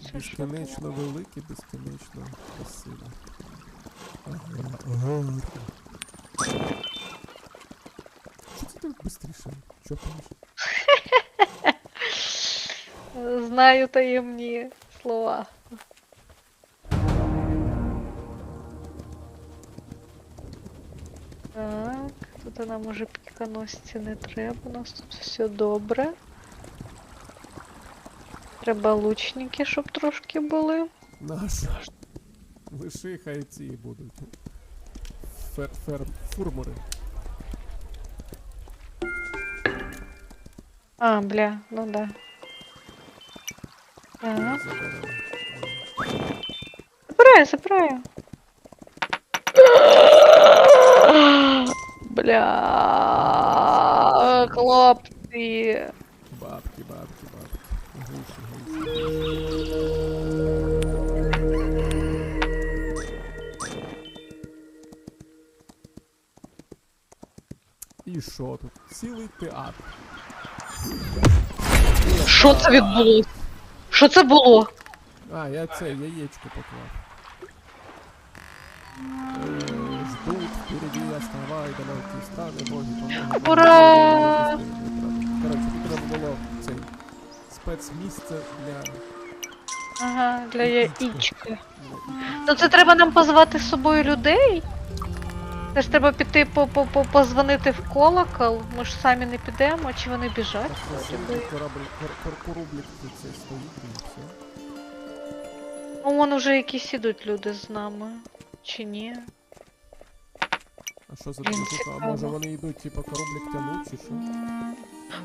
що Безкінечно велике, безкінечно красиве. Ага, ага. Що це так швидше? Що пишеш? Знаю таємні слова. Так, тут нам уже піканосці не треба, у нас тут все добре. Треба лучники, щоб трошки були. Наш. Лиши хай ці будуть. Фер, фер, фурмури. А, бля, ну да. Заберемо. Забираю, забираю. Бля, хлопці. Що тут? Цілий театр. Що це відбулося? Що це було? А, я це яєчко поклав. Ждут, впереди оставай, далекі страни, боги, помоги. Ура! Коротше, тут треба було цей спецмісце для... Ага, для яєчка. Ну це треба нам позвати з собою людей? Це ж треба піти по, по, по позвонити в колокол. Ми ж самі не підемо, чи вони біжать? Корабль, це стоїть і все. Ну, вон уже якісь ідуть люди з нами. Чи ні? А що за таке тут? А цікаво. може вони йдуть, типа кораблик тянуть чи що?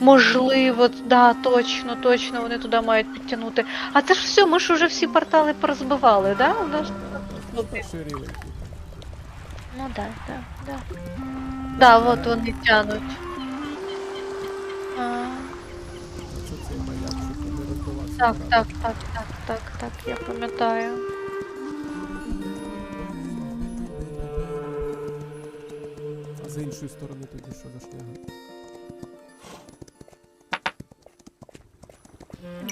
Можливо, да, точно, точно, вони туди мають підтягнути. А це ж все, ми ж уже всі портали порозбивали, да? У нас... Рівень, типа. Ну да, да, да. Да, от вони тянуть. А, так, так, так, так, так, так, я пам'ятаю. А з іншої сторони тоді що за шняга?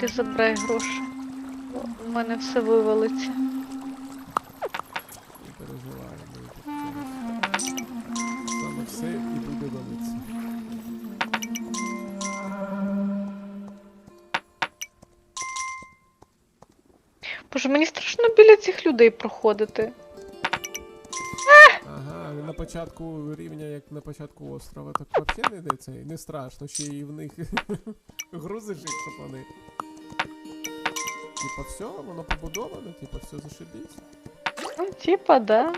Ти забирай гроші. У мене все вивалиться. Переживаємо. Саме все і буде велиться. Боже, мені страшно біля цих людей проходити. Ага, на початку рівня, як на початку острова, так взагалі не йде цей, не страшно, ще і в них грузиш їх, щоб вони. Типа все, воно побудовано, типа все зашибісь. Типа, да.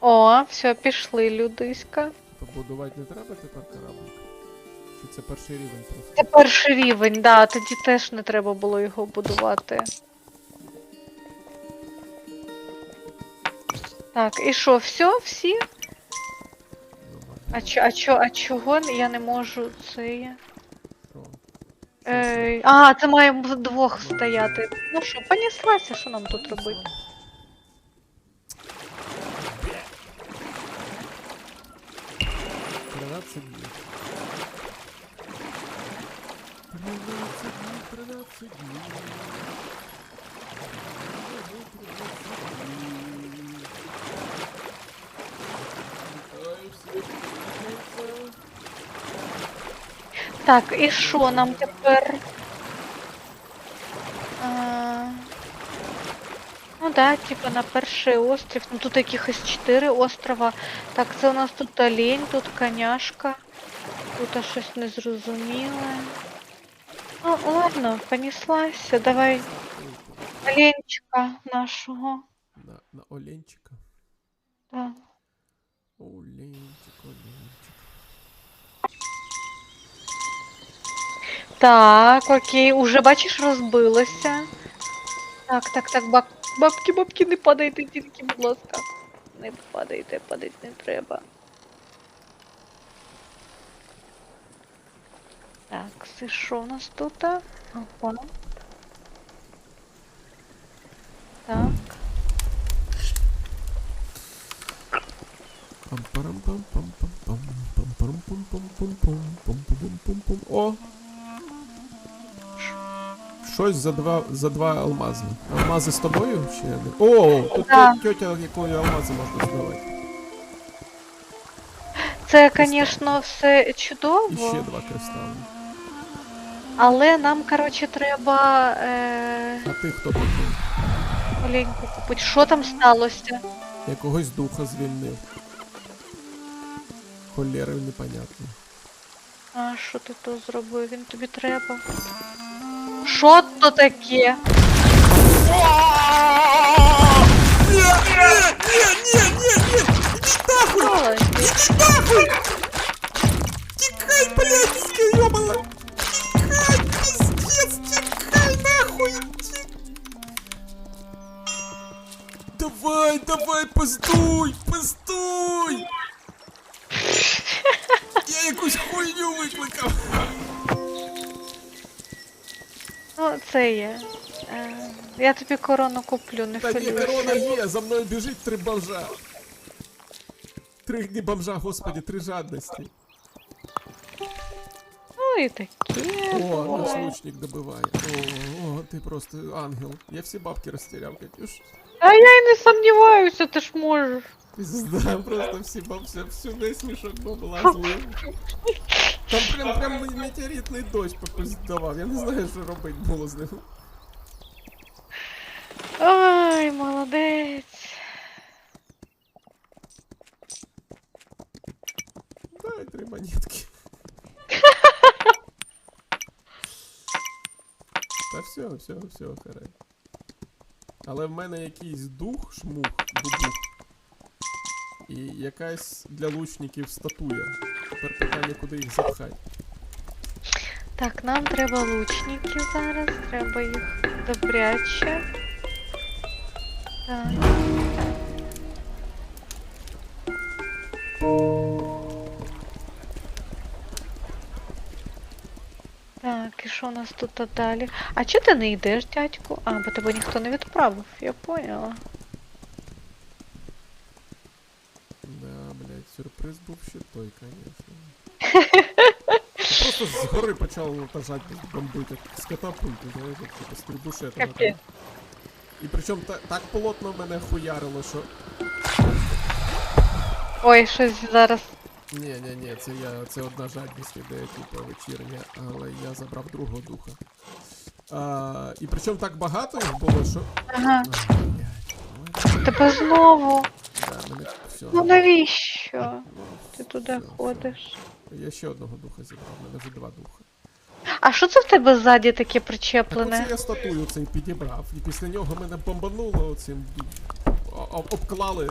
О, все, пішли, людиська. побудувати не треба тепер кораблик. Чи це перший рівень просто? Це перший рівень, да, тоді теж не треба було його будувати. Так, і що, все, всі? А чо, а чо, а чого я не можу це? Ей, а, це має вдвох стояти. Ну що, понеслася, що нам тут робити? Тринадцять Так, і що нам тепер? А, ну да, типа на перший острів. Ну тут якихось чотири острова. Так, це у нас тут олень, тут коняшка. Тут щось незрозуміле. Ну, ладно, понеслася. Давай оленчика нашого. На, на Оленчика. Да. Оленчик, Оленчик. Так, окей, уже бачиш, розбилося. Так, так, так, баб... бабки, бабки, не падайте тільки, будь ласка. Не падайте, падати не треба. Так, це що у нас тут? Опа. Так. О! Щось за два, за два алмази. Алмази з тобою чи не? О, тут Да. тьотя, якої алмази можна здавати. Це, звісно, все І чудово, ще два кристали. але нам, коротше, треба е, А ти хто такий? маленьку купити. Що там сталося? Якогось духа звільнив. Холєри непонятно. А що ти то зробив? Він тобі треба. Що то таке? Молодець. Тікай, блядь, ёбала! Тікай, пиздец, тікай нахуй! Давай, давай, пиздуй, пиздуй! Я якусь хуйню викликав. Ну, це є. Е, я тобі корону куплю, не Та ні, хвилюйся. корона є, за мною біжить три бомжа. Три дні бомжа, господи, три жадності. Ну і таке. О, наш буває. лучник добиває. О, о, ти просто ангел. Я всі бабки розтеряв, Катюш. А я й не сумніваюся, ти ж можеш. Пизда, просто всі бабки, всю весь мішок бабла злив. Там прям прям метеоритний дощ попиздавав. Я не знаю, що робити було з ним. Ой, молодець. Дай три монетки. Та все, все, все, харе. Але в мене якийсь дух, шмух, бубух. І якась для лучників статуя. Тепер питання, куди їх запхати. Так, нам треба лучники зараз, треба їх добряче. Так. Що у нас тут далі? А чого ти не йдеш, дядьку? А, бо тебе ніхто не відправив, я поняла. Да, блядь, сюрприз був ще той, конечно. Просто з гори почав лажать бомбить, як з катапульти, знаєш, як типу з трибушета. І причому та, так плотно мене хуярило, що. Ой, щось зараз. Ні, ні, ні, це я. Це одна жадність іде, типу, вечірня, але я забрав другого духа. А, і причому так багато їх було, що. Ага. Блядь, Тебе знову. да, мене все. Ну навіщо? Ну, Ти туди все. ходиш. Я ще одного духа зібрав, в мене вже два духа. А що це в тебе ззаді таке Так причеплене? оце я статую цей підібрав, і після нього мене бомбануло цим обклали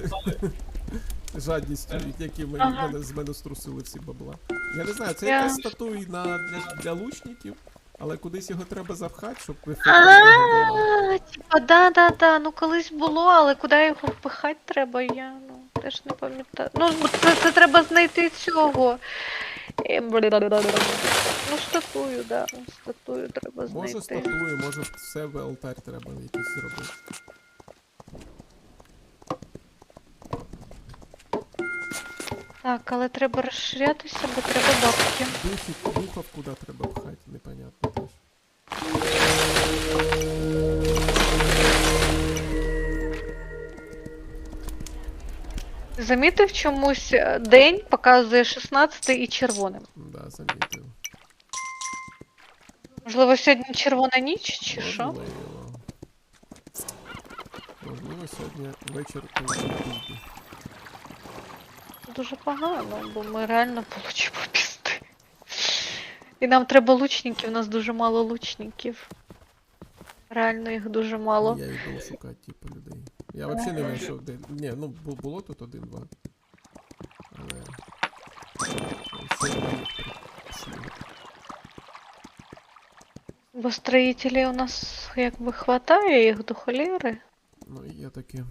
жадністю, які мене, Ага. мене з мене струсили всі бабла. Я не знаю, це Я- якась статуй на для, для лучників, але кудись його треба запхати, щоб ефект того було. А, типа, да, да, да. Ну колись було, але куди його впихати треба, я ну теж не пам'ятаю. Ну, це, це треба знайти цього. Е, бля-бля-бля-бля. Ну, статую, да. Статую треба знайти. Може статую, може в себе алтарь треба якийсь зробити. Так, але треба розширятися, бо треба бабки. Духів, духов куди треба пхати, непонятно теж. Замітив чомусь е, день показує 16 і червоним. Да, замітив. Можливо, сьогодні червона ніч чи що? Можливо. Можливо, сьогодні вечір. Це дуже погано, бо ми реально получимо пізди. І нам треба лучників, у нас дуже мало лучників. Реально їх дуже мало. Я йду шукати, типу, людей. Я взагалі не знайшов де. Ні, ну бу- було тут один-два. Але. Бо строїтелів у нас якби хватає їх до холєри. Ну і я таке.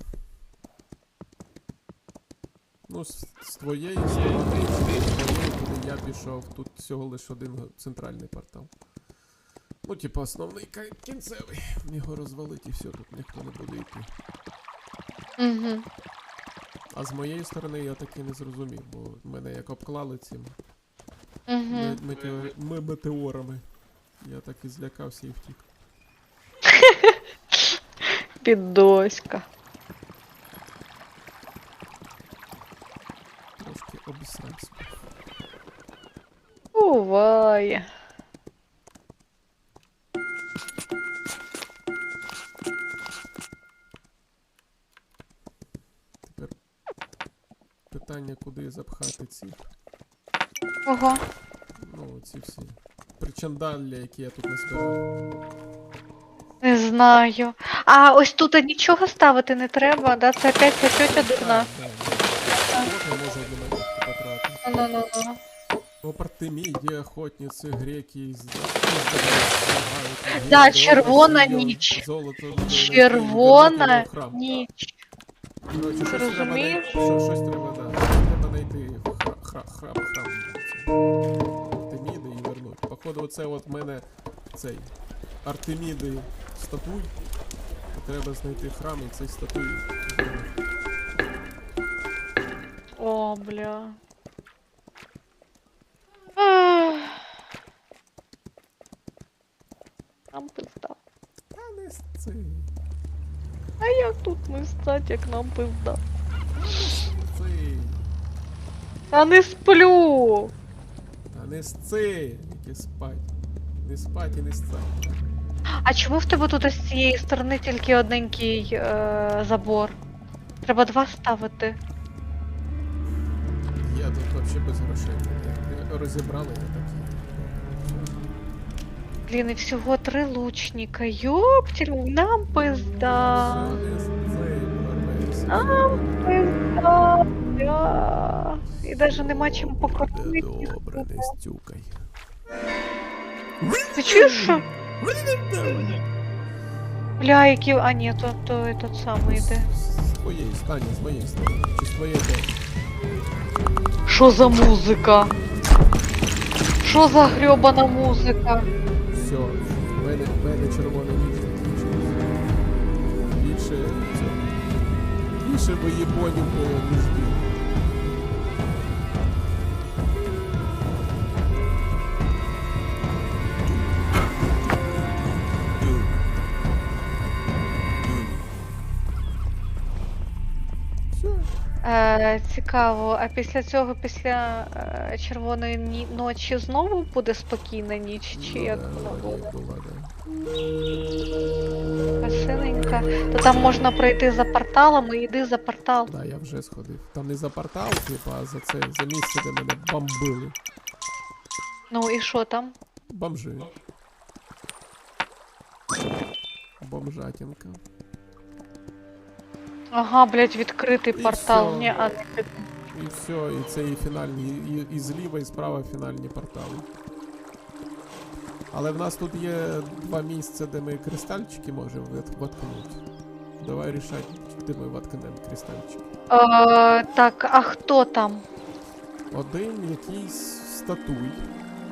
Ну, з, з твоєї сторони, з твоєї, куди я пішов, тут всього лише один центральний портал. Ну, типу, основний кінцевий. Його розвалить і все, тут ніхто не буде йти. Угу. А з моєї сторони я таки не зрозумів, бо мене як обклали цим Угу. ме- метеор... ме- метеорами. Я так і злякався і втік. Підоська. Буває. Тепер питання, куди запхати ці. Ого. Ну, ці всі причандалля, які я тут назбирав. Не знаю. А ось тут нічого ставити не треба, да? Це опять ця тьотя дурна. Так, так, так. Я можу одноманітки потратити. Ну-ну-ну. Опартеміді, охотниці, греки, Да, червона ніч. Золото, Червона ніч. Коротше, щось треба да. Треба знайти хра, хра, храм, храм. Артеміди і вернути. Походу, оце от в мене цей Артеміди статуй. Треба знайти храм і цей статуй. О, бля. Ах. Нам пизда. Та не с- цей. А як тут не встать, як нам пизда? Цей. Не сплю. Та не з цей, спать. Не спать і не стать. А чому в тебе тут з цієї сторони тільки одненький е, забор? Треба два ставити. Я тут вообще без грошей. Розібрали я. Блін, і всього три лучника. Йоптілю, нам пизда. А, Пизда. Бля. І навіть нема чим покормити. Добре, не стюкай. Ти чуєш що? Бля, які. А ні, то, то этот самий йде. З твоєї стані, з моєї сторони. Чи з твоєї теж? Що за музика? Що за грьобана музика? Все, в мене, в мене червоний ніж закінчилась. Більше. Більше боєбонів ніж Е, цікаво, а після цього, після е, червоної ні- ночі знову буде спокійна ніч, чи Ну як воно буде? як. Красивенька. То там можна пройти за порталом і йди за портал. Да, я вже сходив. Там не за портал, типа, а за це, за місце, де мене бомбили. Ну і що там? Бомжи. Бомжатінка. Ага, блядь, відкритий І портал. всьо. Ні, а І все, і це і фінальні, і, і зліва, і справа фінальні портали. Але в нас тут є два місця, де ми кристальчики можемо вит- воткнути. Давай рішати, де ми воткнемо кристальчики. Е, так, а хто там? Один якийсь статуй.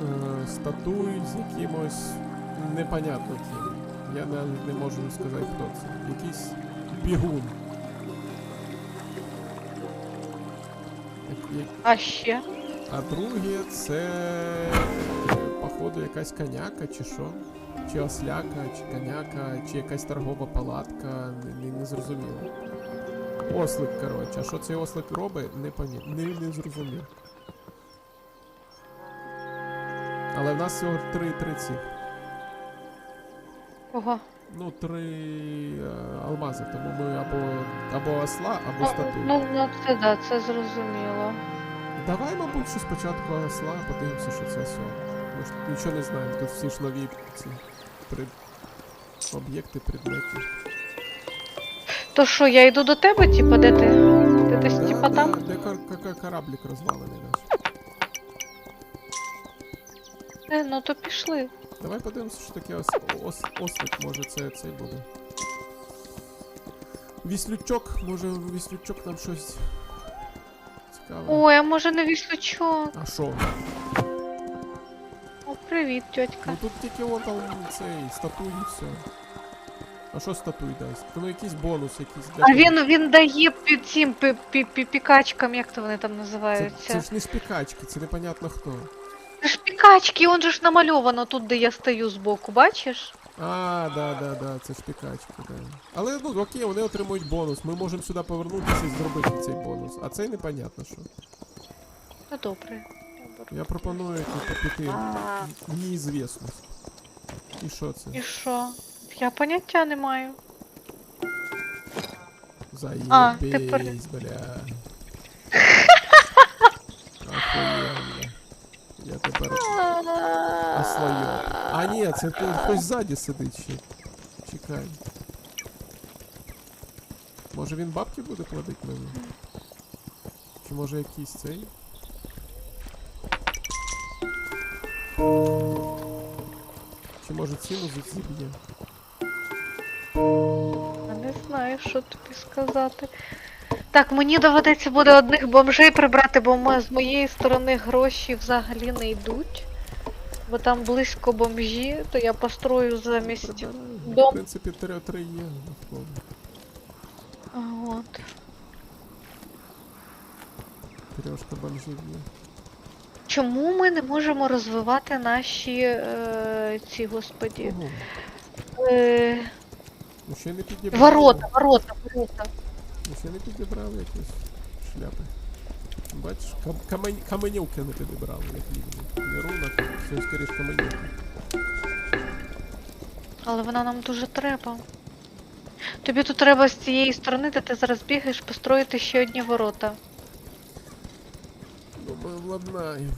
Е, статуй з якимось непонятно ким. Я не, не можу сказати, хто це. Якийсь бігун. А ще? А друге це походу якась коняка чи що? Чи осляка, чи коняка, чи якась торгова палатка, не, не, не зрозуміло. Ослик, коротше. А що цей ослик робить, не пам'ятаю. Не, не зрозумів. Але в нас всього три, три ці. Кого? Ну, три е, алмази, тому ми або, або осла, або Ну, статую. ну, ну це да, це зрозуміло. Давай, мабуть, що спочатку осла, подивимося, що це все. Ми ж нічого не знаємо, тут всі ж нові ці пред... об'єкти, предмети. То що, я йду до тебе, типа, де ти? Ти десь типа там? де кор- ка- кораблік розвалений наш. Е, ну то пішли. Давай подивимося, що таке ос... ос... ослик, може це цей буде. Віслючок, може віслючок нам щось цікаве. Ой, а може не віслючок? А що? О, привіт, тьотька. Ну тут тільки он там цей статуй і все. А що статуй дасть? Ну якийсь бонус якийсь для А він він дає під цим пі- пі- пі- пікачкам, як то вони там Це, називаються. це ж не шпікачки, це непонятно хто. Це ж пікачки, он же ж намальовано тут, де я стою збоку, бачиш? А, да, да, да, це ж пікачка, да. Але ну окей, вони отримують бонус. Ми можемо сюди повернутися і зробити цей бонус. А цей непонятно що. Ну добре. я пропоную типу, піти А, в неізвісність. І що це? І що? Я поняття не маю. Заєбись, тепер- бля. Охуєнно. Тепер ослаю. А ні, це хтось ззаді сидить ще. Чекай. Може він бабки буде платити мені? Чи може якийсь цей? Чи може ціну зіб'є? Не знаю, що тобі сказати. Так, мені доведеться буде одних бомжей прибрати, бо мо- з моєї сторони гроші взагалі не йдуть. Бо там близько бомжі, то я построю замість. Прибирай. дом. В принципі, три, три є. навколо. От. Трьошка бомжів є. Чому ми не можемо розвивати наші е, ці господі? Ого, Е, ну ще не ворота, ворота, ворота. Ну, не підібрали якісь шляпи. Бачиш, кам камень каменюки не підібрали, як мінімум. Не руна, все скоріше каменюки. Але вона нам дуже треба. Тобі тут треба з цієї сторони, де ти зараз бігаєш, построїти ще одні ворота. Ну, ми владнаємо.